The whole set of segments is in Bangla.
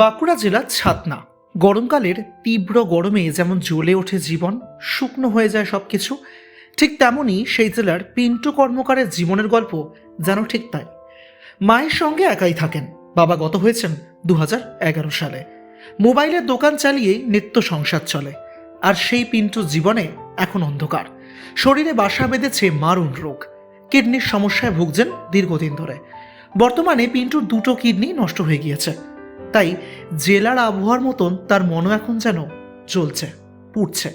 বাঁকুড়া জেলার ছাতনা। গরমকালের তীব্র গরমে যেমন জ্বলে ওঠে জীবন, শুকনো হয়ে যায় সব কিছু ঠিক তেমনই সেই জেলার পিন্টু কর্মকারের জীবনের গল্প যেন ঠিক তাই। মায়ের সঙ্গে একাই থাকেন, বাবা গত হয়েছেন দু সালে। মোবাইলের দোকান চালিয়েই নিত্য সংসার চলে, আর সেই পিন্টুর জীবনে এখন অন্ধকার। শরীরে বাসা বেঁধেছে মারণ রোগ, কিডনির সমস্যায় ভুগছেন দীর্ঘদিন ধরে। বর্তমানে পিন্টুর দুটো কিডনি নষ্ট হয়ে গিয়েছে। তাই জেলার আবহাওয়ার মতন তার মনও এখন যেন চলছে, পুড়ছে।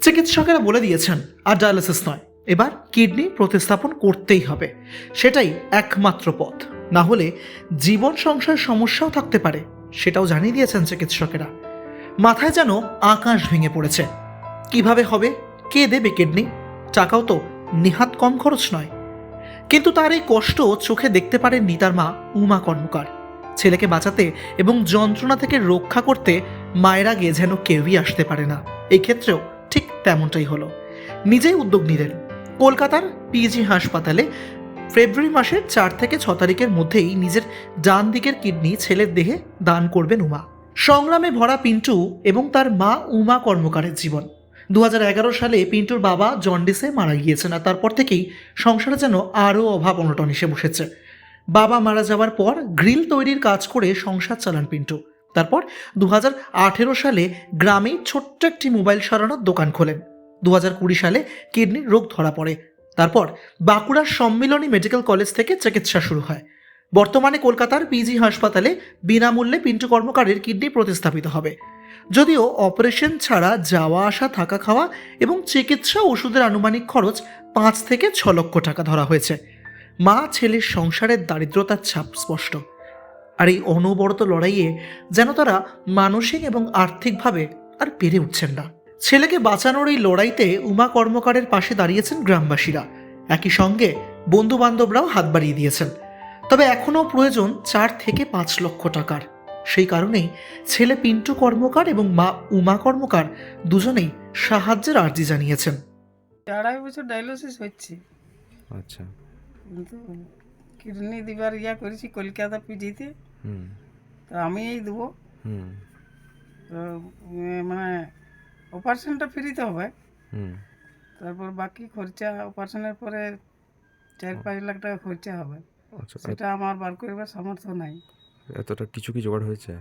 চিকিৎসকেরা বলে দিয়েছেন, আর ডায়ালিসিস নয়, এবার কিডনি প্রতিস্থাপন করতেই হবে, সেটাই একমাত্র পথ। না হলে জীবন সংশয়ের সমস্যাও থাকতে পারে, সেটাও জানিয়ে দিয়েছেন চিকিৎসকেরা। মাথায় যেন আকাশ ভেঙে পড়েছে। কীভাবে হবে? কে দেবে কিডনি? টাকাও তো নিহাত কম খরচ নয়। কিন্তু তার এই কষ্ট চোখে দেখতে পারেননি তার মা উমা কর্মকার। ছেলেকে বাঁচাতে এবং যন্ত্রণা থেকে রক্ষা করতে মায়ের আগে যেন কেউই আসতে পারে না। এই ক্ষেত্রেও ঠিক তেমনটাই হলো। নিজেই উদ্যোগ নিলেন। কলকাতার পিজি হাসপাতালে ফেব্রুয়ারি মাসের চার থেকে ছ তারিখের মধ্যেই নিজের ডান দিকের কিডনি ছেলের দেহে দান করবেন উমা। সংগ্রামে ভরা পিন্টু এবং তার মা উমা কর্মকারের জীবন। দু হাজার এগারো সালে পিন্টুর বাবা জন্ডিসে মারা গিয়েছেন আর তারপর থেকেই সংসারে যেন আরও অভাব অনটন এসে বসেছে। বাবা মারা যাওয়ার পর গ্রিল তৈরির কাজ করে সংসার চালান পিন্টু। তারপর দু হাজার আঠেরো সালে গ্রামেই ছোট্ট একটি মোবাইল সারানোর দোকান খোলেন। দু হাজার কুড়ি সালে কিডনির রোগ ধরা পড়ে। তারপর বাঁকুড়ার সম্মিলনী মেডিকেল কলেজ থেকে চিকিৎসা শুরু হয়। বর্তমানে কলকাতার পিজি হাসপাতালে বিনামূল্যে পিন্টু কর্মকারের কিডনি প্রতিস্থাপিত হবে। যদিও অপারেশন ছাড়া যাওয়া, আসা, থাকা, খাওয়া এবং চিকিৎসা ওষুধের আনুমানিক খরচ পাঁচ থেকে ছ লক্ষ টাকা ধরা হয়েছে। মা ছেলের সংসারের দারিদ্রতার ছাপ স্পষ্ট। আর এই অনবরত লড়াইয়ে যেন তারা মানসিক এবং আর্থিকভাবে আর পেরে উঠছেন না। ছেলেকে বাঁচানোর এই লড়াইতে উমা কর্মকারের পাশে দাঁড়িয়েছেন গ্রামবাসীরা। একই সঙ্গে বন্ধু বান্ধবরাও হাত বাড়িয়ে দিয়েছেন। তবে এখনও প্রয়োজন চার থেকে পাঁচ লক্ষ টাকার। সেই কারণেই ছেলে পিন্টু কর্মকার এবং মা উমা কর্মকার দুজনেই সাহায্যের আর্জি জানিয়েছেন। আড়াই বছর ডায়ালিসিস হচ্ছে আচ্ছা। কিন্তু কিডনি দিবার ইয়া করেছি কলকাতা পিজিতে। তো আমি এই দেবো তো মানে অপারেশনটা ফ্রিতে হবে। তারপর বাকি খরচা অপারেশনের পরে চার পাঁচ লাখ টাকা খরচা হবে। আচ্ছা সেটা আমার বার করবার সামর্থ্য নাই। এতটা কিছু কি জোগাড় হয়েছে?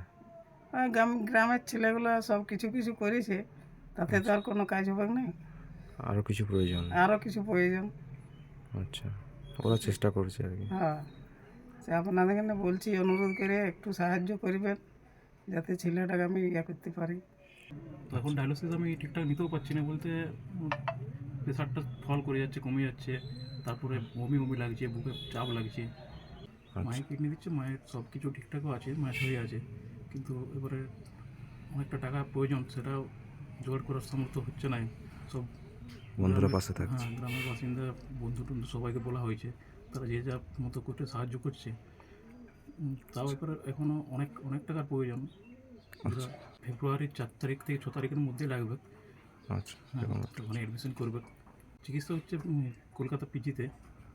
গ্রাম গ্রামের ছেলেগুলো সব কিছু কিছু করেছে। তাতে তো আর কোনো কাজ হবে না আরও কিছু প্রয়োজন? আরও কিছু প্রয়োজন। আচ্ছা। ওরা চেষ্টা করছে আর কি। হ্যাঁ আপনাদের এখানে বলছি অনুরোধ করে একটু সাহায্য করবেন যাতে ছেলেটাকে আমি ইয়ে করতে পারি। এখন ডায়ালিসিস আমি ঠিকঠাক নিতেও পারছি না বলতে প্রেশারটা ফল করে যাচ্ছে কমে যাচ্ছে তারপরে বমি বমি লাগছে বুকে চাপ লাগছে। মায়ের কিডনি দিচ্ছে মায়ের সব কিছু ঠিকঠাকও আছে মায়ের শরীরে আছে কিন্তু এবারে অনেকটা টাকা প্রয়োজন সেটাও জোগাড় করার সামর্থ্য হচ্ছে না সব বন্ধুরা পাশে থাকছে। হ্যাঁ গ্রামের বাসিন্দা বন্ধু টন্ধু সবাইকে বলা হয়েছে তারা যে যা মতো করতে সাহায্য করছে। উম, তাও এবারে এখনও অনেক অনেক টাকার প্রয়োজন। যেটা ফেব্রুয়ারির চার তারিখ থেকে ছ তারিখের মধ্যে লাগবে। আচ্ছা হ্যাঁ, ওখানে অ্যাডমিশন করবে। চিকিৎসা হচ্ছে উম, কলকাতা পিজিতে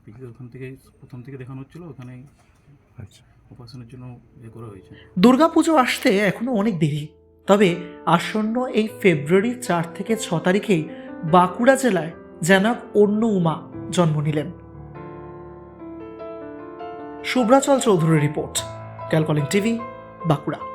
পিজিতে ওখান থেকে প্রথম থেকে দেখানো হচ্ছিল ওখানে আচ্ছা। অপারেশনের জন্য এ করা হয়েছে। দুর্গাপুজো আসতে এখনও অনেক দেরি। তবে আসন্ন এই ফেব্রুয়ারি চার থেকে ছ তারিখেই বাঁকুড়া জেলায় যেন অন্য উমা জন্ম নিলেন। শুভ্রাচল চৌধুরীর রিপোর্ট ক্যালকলিং টিভি বাঁকুড়া।